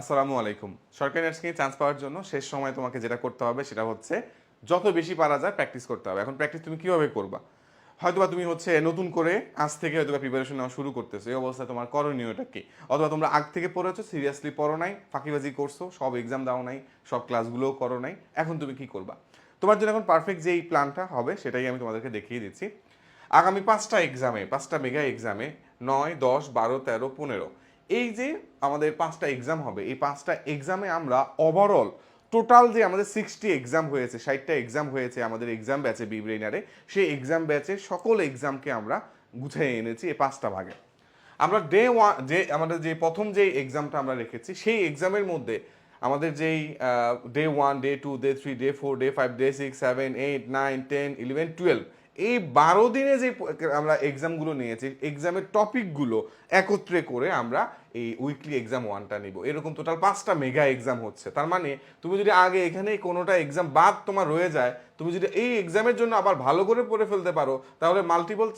আসসালামু আলাইকুম। সরকারি নার্সিংয়ে চান্স পাওয়ার জন্য শেষ সময় তোমাকে যেটা করতে হবে সেটা হচ্ছে যত বেশি পারা যায় প্র্যাকটিস করতে হবে। এখন প্র্যাকটিস তুমি কীভাবে করবা? হয়তোবা তুমি হচ্ছে নতুন করে আজ থেকে হয়তোবা প্রিপারেশন নেওয়া শুরু করতেছো। এই অবস্থায় তোমার করণীয়টা কি? অথবা তোমরা আগ থেকে পড়েছো সিরিয়াসলি পড়ো নাই, ফাঁকিবাজি করছ, সব এক্সাম দাও নাই, সব ক্লাসগুলোও করো নাই, এখন তুমি কি করবা? তোমার জন্য এখন পারফেক্ট যেই প্ল্যানটা হবে সেটাই আমি তোমাদেরকে দেখিয়ে দিচ্ছি। আগামী পাঁচটা এক্সামে পাঁচটা মেগা এক্সামে নয়, দশ, বারো, তেরো, পনেরো এই যে আমাদের পাঁচটা এক্সাম হবে, এই পাঁচটা এক্সামে আমরা ওভারঅল টোটাল যে আমাদের সিক্সটি এক্সাম হয়েছে, ষাটটা এক্সাম হয়েছে আমাদের এক্সাম ব্যাচে বিব্রেইনারে সেই এক্সাম ব্যাচে সকল এক্সামকে আমরা গুছিয়ে এনেছি এই পাঁচটা ভাগে। আমরা ডে ওয়ান যে আমাদের যে প্রথম যে এক্সামটা আমরা রেখেছি, সেই এক্সামের মধ্যে আমাদের যেই day one day two day three day four day five day six seven eight nine ten eleven twelve এই বারো দিনে যে আমরা এক্সামগুলো নিয়েছি এক্সামের টপিকগুলো একত্রে করে আমরা এই উইকলি এক্সাম ওয়ানটা নিব। এরকম টোটাল পাঁচটা মেগা এক্সাম হচ্ছে। তার মানে তুমি যদি আগে এখানে কোনোটা এক্সাম বাদ তোমার রয়ে যায়, তুমি যদি এই এক্সামের জন্য আবার ভালো করে পড়ে ফেলতে পারো, তাহলে মাল্টিপল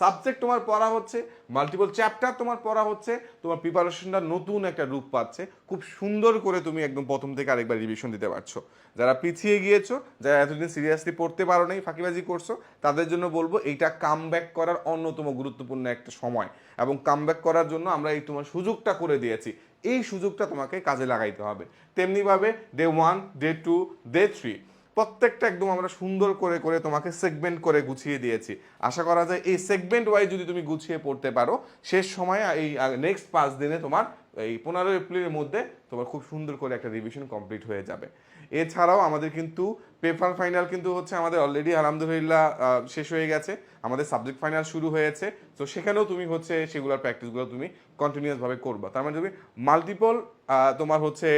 সাবজেক্ট তোমার পড়া হচ্ছে মাল্টিপল চ্যাপ্টার তোমার পড়া হচ্ছে, তোমার প্রিপারেশনটা নতুন একটা রূপ পাচ্ছে, খুব সুন্দর করে তুমি একদম প্রথম থেকে আরেকবার রিভিশন দিতে পারছ। যারা পিছিয়ে গিয়েছো, যারা এতদিন সিরিয়াসলি পড়তে পারো নাই ফাঁকিবাজি করছ, তাদের জন্য বলব এইটা কাম ব্যাক করার অন্যতম গুরুত্বপূর্ণ একটা সময়। এবং কাম করার জন্য আমরা এই তোমার সুযোগটা করে দিয়েছি। এই সুযোগটা তোমাকে কাজে লাগাইতে হবে। তেমনিভাবে day one day two day three প্রত্যেকটা একদম আমরা সুন্দর করে করে তোমাকে সেগমেন্ট করে গুছিয়ে দিয়েছি। আশা করা যায় এই সেগমেন্ট ওয়াইজ যদি তুমি গুছিয়ে পড়তে পারো, শেষ সময় এই নেক্সট পাঁচ দিনে তোমার এই পনেরো এপ্রিলের মধ্যে তোমার খুব সুন্দর করে একটা রিভিশন কমপ্লিট হয়ে যাবে। এছাড়াও আমাদের কিন্তু পেপার ফাইনাল কিন্তু হচ্ছে আমাদের অলরেডি আলহামদুলিল্লাহ শেষ হয়ে গেছে। আমাদের সাবজেক্ট ফাইনাল শুরু হয়েছে। তো সেখানেও তুমি হচ্ছে সেগুলোর প্র্যাকটিসগুলো তুমি কন্টিনিউয়াসভাবে করবা। তার মানে তুমি মাল্টিপল তোমার হচ্ছে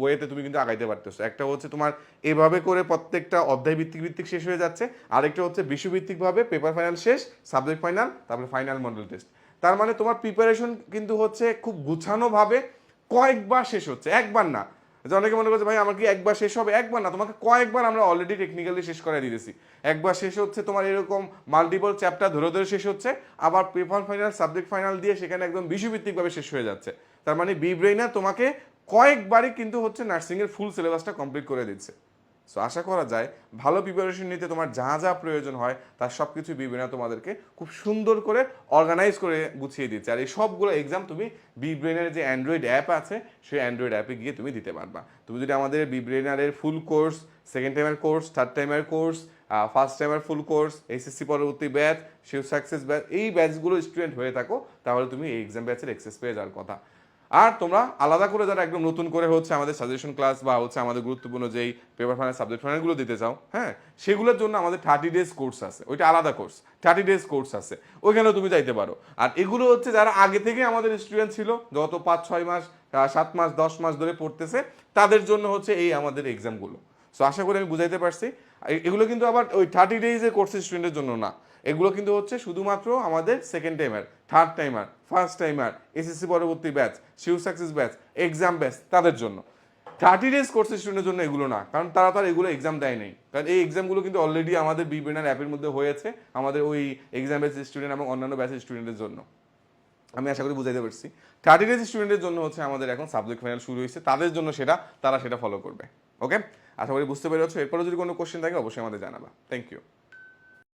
ওয়েতে তুমি কিন্তু আগাইতে পারতেছো। একটা হচ্ছে তোমার এভাবে করে প্রত্যেকটা অধ্যায় ভিত্তিক ভিত্তিক শেষ হয়ে যাচ্ছে। আরেকটা হচ্ছে বিশ্বভিত্তিকভাবে পেপার ফাইনাল শেষ সাবজেক্ট ফাইনাল তারপরে ফাইনাল মডেল টেস্ট তার মানে তোমার প্রিপারেশন কিন্তু হচ্ছে খুব গুছানোভাবে কয়েকবার শেষ হচ্ছে। একবার না যে অনেকে মনে করছে, ভাই, আমার কি একবার শেষ হবে? একবার না, তোমাকে কয়েকবার আমরা অলরেডি টেকনিক্যালি শেষ করে দিয়েছি একবার শেষ হচ্ছে তোমার এরকম মাল্টিপল চ্যাপ্টার ধরে ধরে শেষ হচ্ছে, আবার পেপার ফাইনাল সাবজেক্ট ফাইনাল দিয়ে সেখানে একদম বিশ্বভিত্তিকভাবে শেষ হয়ে যাচ্ছে। তার মানে বি ব্রেইনার তোমাকে কয়েকবারই কিন্তু হচ্ছে নার্সিংয়ের ফুল সিলেবাসটা কমপ্লিট করে দিচ্ছে। সো আশা করা যায় ভালো প্রিপারেশন নিতে তোমার যা যা প্রয়োজন হয়, তার সব কিছু বিবেনা তোমাদেরকে খুব সুন্দর করে অর্গানাইজ করে গুছিয়ে দিচ্ছে। আর এই সবগুলো এক্সাম তুমি বিব্রেনের যে অ্যান্ড্রয়েড অ্যাপ আছে, সেই অ্যান্ড্রয়েড অ্যাপে গিয়ে তুমি দিতে পারবা। তুমি যদি আমাদের বি ব্রেনারের ফুল কোর্স সেকেন্ড টাইমের কোর্স থার্ড টাইমের কোর্স ফার্স্ট টাইমের ফুল কোর্স এসএসসি পরবর্তী ব্যাচ শিव সাকসেস ব্যাচ এই ব্যাচগুলো স্টুডেন্ট হয়ে থাকো, তাহলে তুমি এই এক্সাম ব্যাচের এক্সেস পেয়ে যাওয়ার কথা। আর তোমরা আলাদা করে যারা একদম নতুন করে হচ্ছে আমাদের সাজেশন ক্লাস বা হচ্ছে আমাদের গুরুত্বপূর্ণ যেই পেপার ফাইনাল সাবজেক্ট ফাইনালগুলো দিতে চাও হ্যাঁ সেগুলোর জন্য আমাদের থার্টি ডেজ কোর্স আছে। ওইটা আলাদা কোর্স থার্টি ডেজ কোর্স আছে। ওইখানেও তুমি যাইতে পারো। আর এগুলো হচ্ছে যারা আগে থেকে আমাদের স্টুডেন্ট ছিল, যত পাঁচ, ছয় মাস সাত মাস, দশ মাস ধরে পড়তেছে, তাদের জন্য হচ্ছে এই আমাদের এক্সামগুলো সো আশা করি আমি বুঝাইতে পারছি। এগুলো কিন্তু আবার ওই থার্টি ডেজের কোর্সের স্টুডেন্টের জন্য না। এগুলো কিন্তু হচ্ছে শুধুমাত্র আমাদের second timer third timer first timer SSC পরবর্তী batch শিউ success batch exam batch তাদের জন্য। থার্টি ডেজ কোর্স স্টুডেন্টের জন্য এগুলো না, কারণ তারা তার এগুলো এক্সাম দেয় নাই। কারণ এই এক্সামগুলো কিন্তু অলরেডি আমাদের বিবেনার অ্যাপের মধ্যে হয়েছে, আমাদের ওই এক্সাম ব্যাচ স্টুডেন্ট এবং অন্যান্য ব্যাচের স্টুডেন্টের জন্য। আমি আশা করি বুঝাইতে পারছি। থার্টি ডেজ স্টুডেন্টের জন্য হচ্ছে আমাদের এখন সাবজেক্ট ফাইনাল শুরু হয়েছে, তাদের জন্য সেটা, তারা সেটা ফলো করবে। ওকে আশা করি বুঝতে পেরেছ। এরপরে যদি কোনো কোশ্চেন থাকে, অবশ্যই আমাদের জানাবা। Thank you